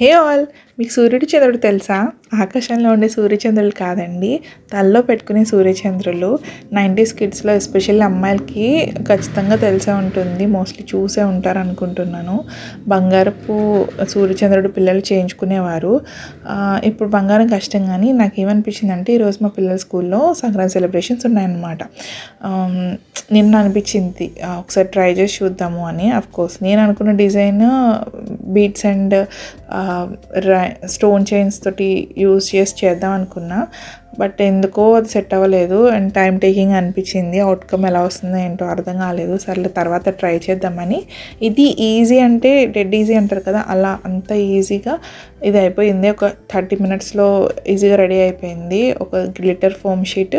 Hey all మీకు సూర్యుడు చంద్రుడు తెలుసా? ఆకాశంలో ఉండే సూర్యచంద్రులు కాదండి. తలలో పెట్టుకునే సూర్యచంద్రులు. నైంటీస్ కిడ్స్లో ఎస్పెషల్లీ అమ్మాయిలకి ఖచ్చితంగా తెలిసే ఉంటుంది. మోస్ట్లీ చూసే ఉంటారు అనుకుంటున్నాను. బంగారపు సూర్యచంద్రుడు పిల్లలు చేయించుకునేవారు. ఇప్పుడు బంగారం కష్టం కానీ నాకు ఏమనిపించిందంటే ఈరోజు మా పిల్లల స్కూల్లో సంక్రాంతి సెలబ్రేషన్స్ ఉన్నాయన్నమాట. నిన్న అనిపించింది. ఒకసారి ట్రై చేసి చూద్దాము అని. అఫ్ కోర్స్ నేను అనుకున్న design beats and stone chains తోటి యూస్ చేసి చేద్దాం అనుకున్నా. బట్ ఎందుకో అది సెట్ అవ్వలేదు. అండ్ టైం టేకింగ్ అనిపించింది. అవుట్కమ్ ఎలా వస్తుందో ఏంటో అర్థం కాలేదు. సర్లే తర్వాత ట్రై చేద్దామని. ఇది ఈజీ అంటే డెడ్ ఈజీ అంటారు కదా అలా అంత ఈజీగా ఇది అయిపోయింది. ఒక థర్టీ మినిట్స్లో ఈజీగా రెడీ అయిపోయింది. ఒక గ్లిటర్ ఫోమ్ షీట్.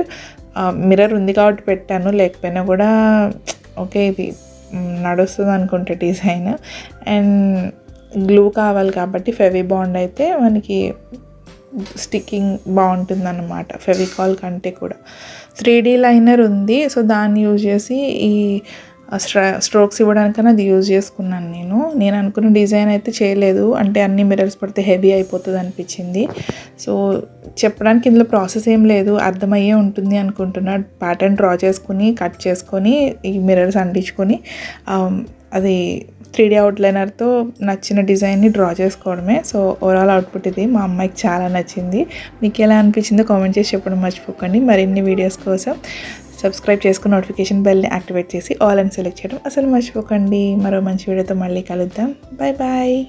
మిర్రర్ ఉంది కాబట్టి పెట్టాను. లేకపోయినా కూడా ఓకే ఇది నడుస్తుంది అనుకుంటే డిజైన్. అండ్ గ్లూ కావాలి కాబట్టి ఫెవీ బాండ్ అయితే మనకి స్టిక్కింగ్ బాగుంటుంది అనమాట ఫెవికాల్ కంటే కూడా. త్రీ డీ లైనర్ ఉంది సో దాన్ని యూజ్ చేసి ఈ స్ట్రా స్ట్రోక్స్ ఇవ్వడానికన్నా అది యూజ్ చేసుకున్నాను నేను. నేను అనుకున్న డిజైన్ అయితే చేయలేదు అంటే అన్ని మిర్రర్స్ పడితే హెవీ అయిపోతుంది అనిపించింది. సో చెప్పడానికి ఇందులో ప్రాసెస్ ఏం లేదు అర్థమయ్యే ఉంటుంది అనుకుంటున్నా. ప్యాటర్న్ డ్రా చేసుకుని కట్ చేసుకొని ఈ మిర్రర్స్ అంటించుకొని అది త్రీ డీ అవుట్లైనర్తో నచ్చిన డిజైన్ని డ్రా చేసుకోవడమే. సో ఓవరాల్ అవుట్పుట్ ఇది. మా అమ్మాయికి చాలా నచ్చింది. మీకు ఎలా అనిపించిందో కామెంట్ చేసి చెప్పడం మర్చిపోకండి. మరిన్ని వీడియోస్ కోసం సబ్స్క్రైబ్ చేసుకుని నోటిఫికేషన్ బెల్ని యాక్టివేట్ చేసి ఆల్ అని సెలెక్ట్ చేయడం అసలు మర్చిపోకండి. మరో మంచి వీడియోతో మళ్ళీ కలుద్దాం. Bye bye